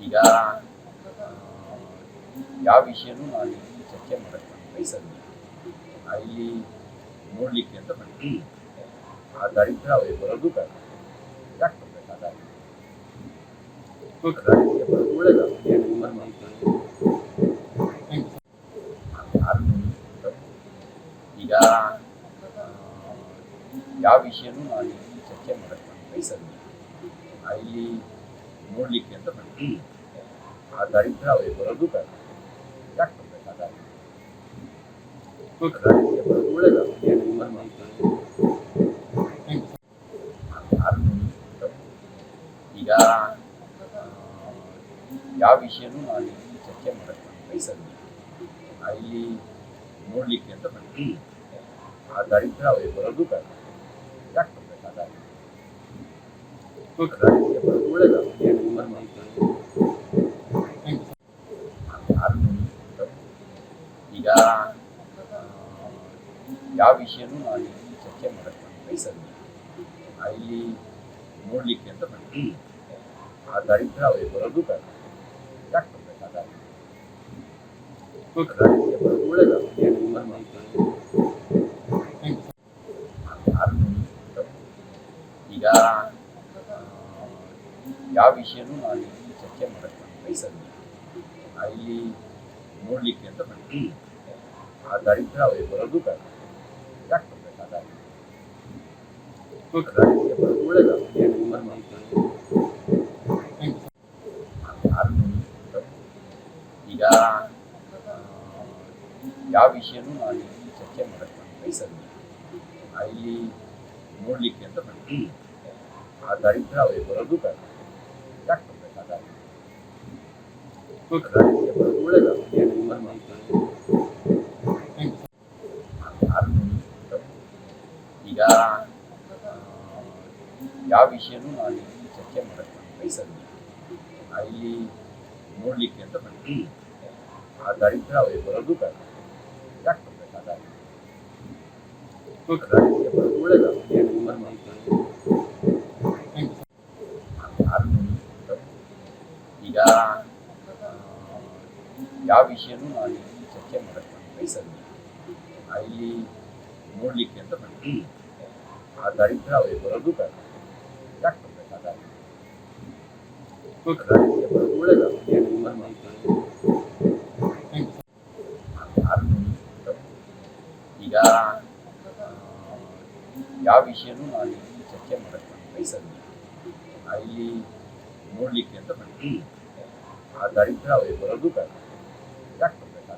ಈಗ ಯಾವ ವಿಷಯನೂ ನಾನು ಚರ್ಚೆ ಮಾಡಕ್ಕೆ ನಾನು ಬಯಸಲ್ಲ ನಾ ಇಲ್ಲಿ ನೋಡ್ಲಿಕ್ಕೆ ಅಂತ ಬಂದಿದ್ದೀನಿ ಆ ದಾರಿದ್ರೆ ಅವ್ರಿಗೆ ಬರೋದು ಬೇಡ. ಯಾಕೆ ಬರ್ಬೇಕು ಆ ಈಗ ಯಾವ ವಿಷಯನೂ ನಾನು ಚರ್ಚೆ ಮಾಡಕ್ಕೆ ನಾನು ನಾ ನೋಡಲಿಕ್ಕೆ ಅಂತ ಬಂದಿದ್ದೀನಿ ಆ ದಾರಿದ್ರೆ ಅವ್ರಿಗೆ ಬರೋದು ಬೇಡ. ಯಾಕೆ ಬರ್ಬೇಕು? ಆ ದಾರಿ ಈಗ ಯಾವ ವಿಷಯನೂ ನಾನು ಇಲ್ಲಿ ಚರ್ಚೆ ಮಾಡಕ್ಕೆ ನಾನು ಅಲ್ಲಿ ನೋಡಲಿಕ್ಕೆ ಅಂತ ಬಂದಿದ್ದೀನಿ ಆ ದಾರಿದ್ರೆ ಅವ್ರಿಗೆ ಬರೋದು ಬೇಡ ಯಾಕೆ ಬರ್ಬೇಕು ಆ ದಾರಿ ಆ ದಾರಿಗೆ ಬರೋದು ಒಳ್ಳೇದಲ್ಲ ಏನು ನಿಮ್ಮ ಮಾತು? ಯಾರನ್ನು ಈಗ ಯಾವ ವಿಷಯನೂ ನಾನು ಚರ್ಚೆ ಮಾಡಕ್ಕೆ ಬಯಸಲ್ಲ ನಾ ಇಲ್ಲಿ ನೋಡ್ಲಿಕ್ಕೆ ಅಂತ ಬಂದಿದ್ದೀನಿ ಆ ದರಿದ್ರ ಅವರಿಗೆ ಬರೋದು ಬೇಡ ಯಾಕೆ ಬರ್ಬೇಕು ಆ ದಾರಿ ಆ ಯಾವ ವಿಷಯನೂ ನಾನು ಇಲ್ಲಿ ಚರ್ಚೆ ಮಾಡೋಕ್ಕೆ ನಾನು ಬಯಸಲ್ಲ ನಾ ಇಲ್ಲಿ ನೋಡ್ಲಿಕ್ಕೆ ಅಂತ ಬಂದಿದ್ದೀನಿ. ಆ ದಾರಿದ್ರೆ ಅವ್ರಿಗೆ ಬರೋದು ಬೇಡ. ಯಾಕೆ ಬರ್ಬೇಕು ಆ ದಾರಿ? ಈಗ ಯಾವ ವಿಷಯನೂ ನಾನು ಇಲ್ಲಿ ಚರ್ಚೆ ಮಾಡೋಕ್ಕೆ ನಾನು ಬಯಸಲ್ಲ ನಾ ಇಲ್ಲಿ ನೋಡ್ಲಿಕ್ಕೆ ಅಂತ ಬಂದಿದ್ದೀನಿ. ಆ ದಾರಿದ್ರೆ ಅವ್ರಿಗೆ ಬರೋದು ಬೇಡ ಯಾಕೆ ಬರ್ಬೇಕು ಆ ದಾರಿ ಈಗ ಯಾವ ವಿಷಯನೂ ನಾನು ಚರ್ಚೆ ಮಾಡಕ್ಕೆ ಬಯಸಲ್ಲ ನಾ ಇಲ್ಲಿ ನೋಡ್ಲಿಕ್ಕೆ ಅಂತ ಬಂದು ಆ ದಾರಿದ್ರೆ ಅವರಿಗೆ ಬರೋದು ಬೇಡ ಯಾಕೆ ಬರ್ಬೇಕು ಆ ದಾರಿ ಆ ಆ, ಯಾವ ವಿಷಯನೂ ನಾನು ಚರ್ಚೆ ಮಾಡಕ್ಕೆ ಅಲ್ಲಿ ಬಯಸಲ್ಲ ನಾ ಇಲ್ಲಿ ನೋಡ್ಲಿಕ್ಕೆ ಅಂತ ಬಂದಿದ್ದೀನಿ ಆ ದರಿದ್ರ ಅವರಿಗೆ ಬರೋದು ಬೇಡ ಯಾಕೆ ಬರ್ಬೇಕು ಆ ದಾರಿ? ಯಾರನ್ನು ಈಗ ಯಾವ ವಿಷಯನೂ ನಾನು ಚರ್ಚೆ ಮಾಡಕ್ಕೆ ಅಲ್ಲಿ ಬಯಸಲ್ಲ ನಾ ಇಲ್ಲಿ ನೋಡ್ಲಿಕ್ಕೆ ಅಂತ ಬಂದಿದ್ದೀನಿ ಆ ದಾರಿದ್ರೆ ಅವ್ರಿಗೆ ಬರೋದು ಬೇಡ ಯಾಕೆ ಬರ್ಬೇಕು